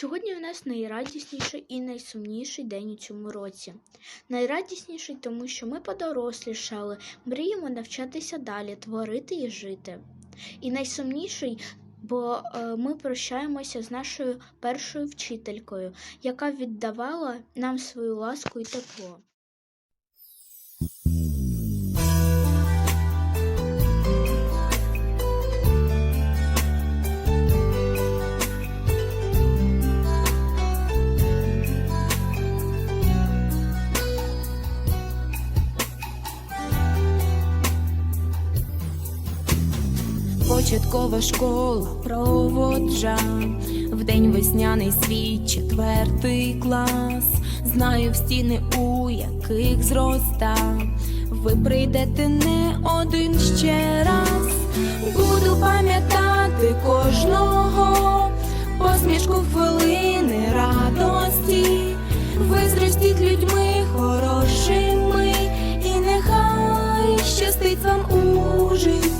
Сьогодні у нас найрадісніший і найсумніший день у цьому році. Найрадісніший, тому що ми подорослішали, мріємо навчатися далі, творити і жити. І найсумніший, бо е, ми прощаємося з нашою першою вчителькою, яка віддавала нам свою ласку і тепло. Початкова школа проводжа в день весняний свій четвертий клас. Знаю в стіни, у яких зроста. Ви прийдете не один ще раз. Буду пам'ятати кожного посмішку хвилини радості. Ви зростіть людьми хорошими, і нехай щастить вам у житті.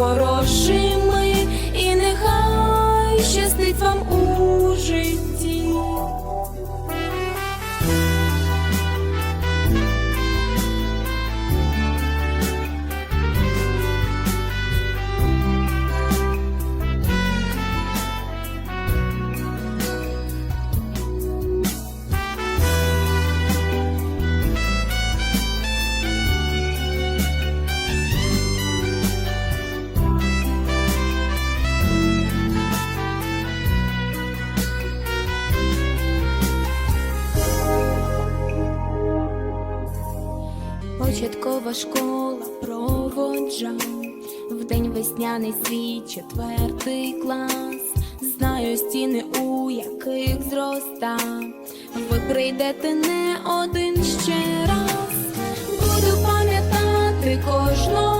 хорошими, і нехай щастить вам у Початкова школа проводжа в день весняний свій четвертий клас. Знаю стіни, у яких зроста. Ви прийдете не один ще раз. Буду пам'ятати кожного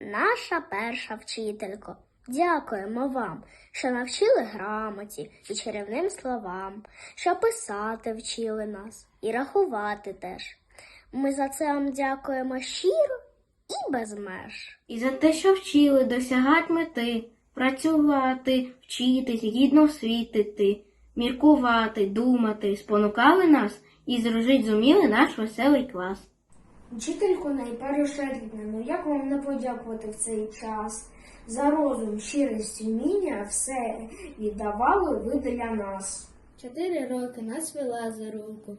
Наша перша вчителько, дякуємо вам, що навчили грамоті і чарівним словам, що писати вчили нас і рахувати теж. Ми за це вам дякуємо щиро і без меж. І за те, що вчили досягати мети, працювати, вчитись, гідно світити, міркувати, думати, спонукали нас і зружить зуміли наш веселий клас. Вчительку найперше рідне, ну як вам не подякувати в цей час? За розум, щирість, вміння все віддавали ви для нас. Чотири роки нас вела за руку.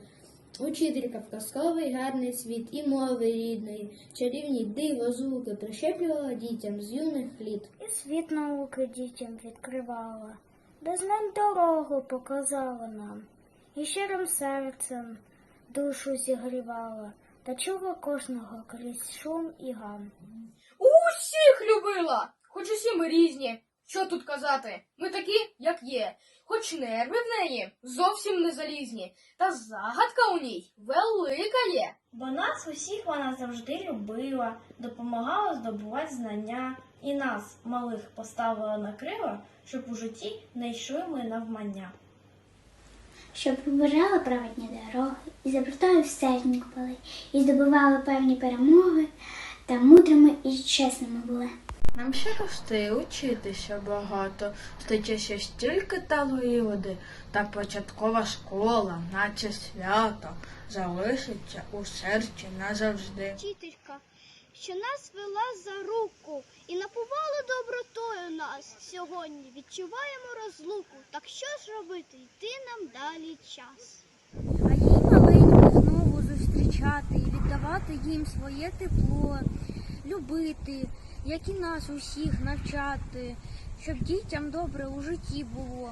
Учителька в казковий гарний світ і мови рідної, чарівні диво, звуки прищеплювала дітям з юних літ. І світ науки дітям відкривала, де знань дорогу показала нам, і щирим серцем душу зігрівала, та чула кожного крізь шум і гам. Усіх любила! Хоч усі ми різні. Що тут казати? Ми такі, як є. Хоч нерви в неї зовсім не залізні, та загадка у ній велика є. Бо нас усіх вона завжди любила, допомагала здобувати знання, і нас, малих, поставила на крила, щоб у житті не йшли ми навмання. Щоб вибирали праведні дороги, і забрутою в стежні пали, і здобували певні перемоги, та мудрими і чесними були. Нам ще рости, учитися багато, стає ще стільки талгиводи, та початкова школа, наче свято, залишиться у серці назавжди. Вчителька, що нас вела за руку і напувала добротою нас. Сьогодні відчуваємо розлуку. Так що ж робити? Йти нам далі час. А їй маленьку знову зустрічати і віддавати їм своє тепло, любити, як і нас усіх навчати, щоб дітям добре у житті було.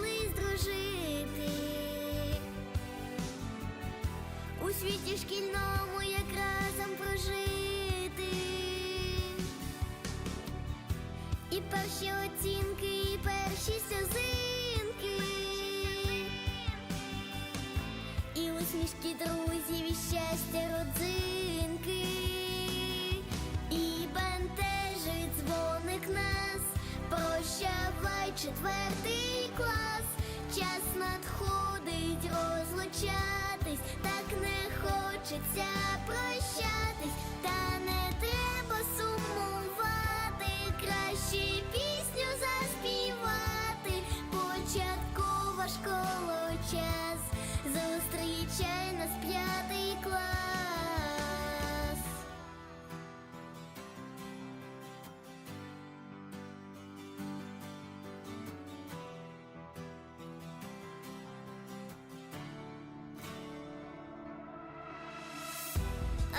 світі шкільному як разом прожити. І перші оцінки, і перші сльозинки. І усмішки друзів, і щастя родзинки. І бентежить дзвоник нас. Прощавай четвертий клас. Час надходить розлучатись, так не хочеться прощатись,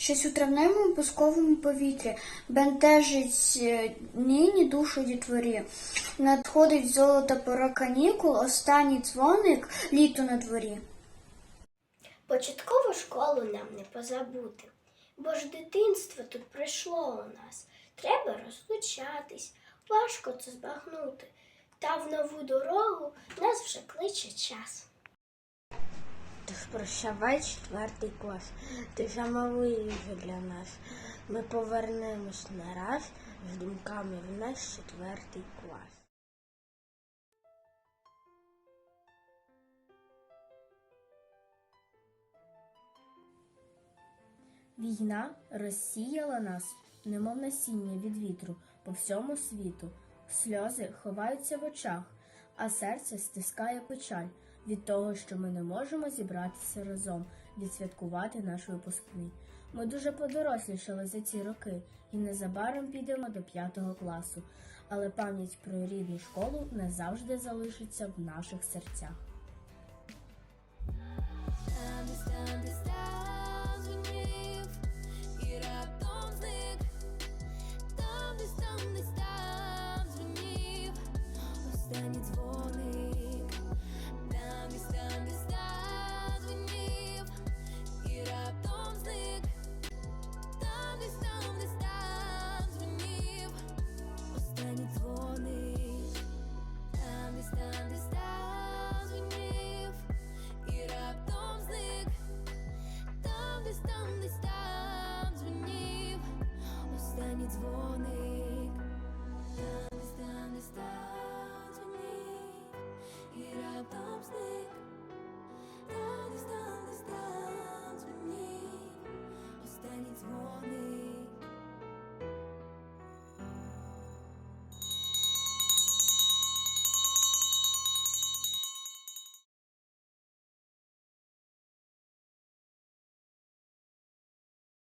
Щось у травневому пусковому повітрі бентежить е, нині душу дітворі. Надходить золота пора канікул, останній дзвоник літо на дворі. Початкову школу нам не позабути, бо ж дитинство тут прийшло у нас. Треба розлучатись, важко це збагнути. Та в нову дорогу нас вже кличе час. Тож прощавай четвертий клас. Ти замалий вже для нас. Ми повернемось не раз з думками в наш четвертий клас. Війна розсіяла нас, немов насіння від вітру по всьому світу. Сльози ховаються в очах, а серце стискає печаль від того, що ми не можемо зібратися разом, відсвяткувати наш випускний. Ми дуже подорослішали за ці роки і незабаром підемо до п'ятого класу, але пам'ять про рідну школу назавжди залишиться в наших серцях.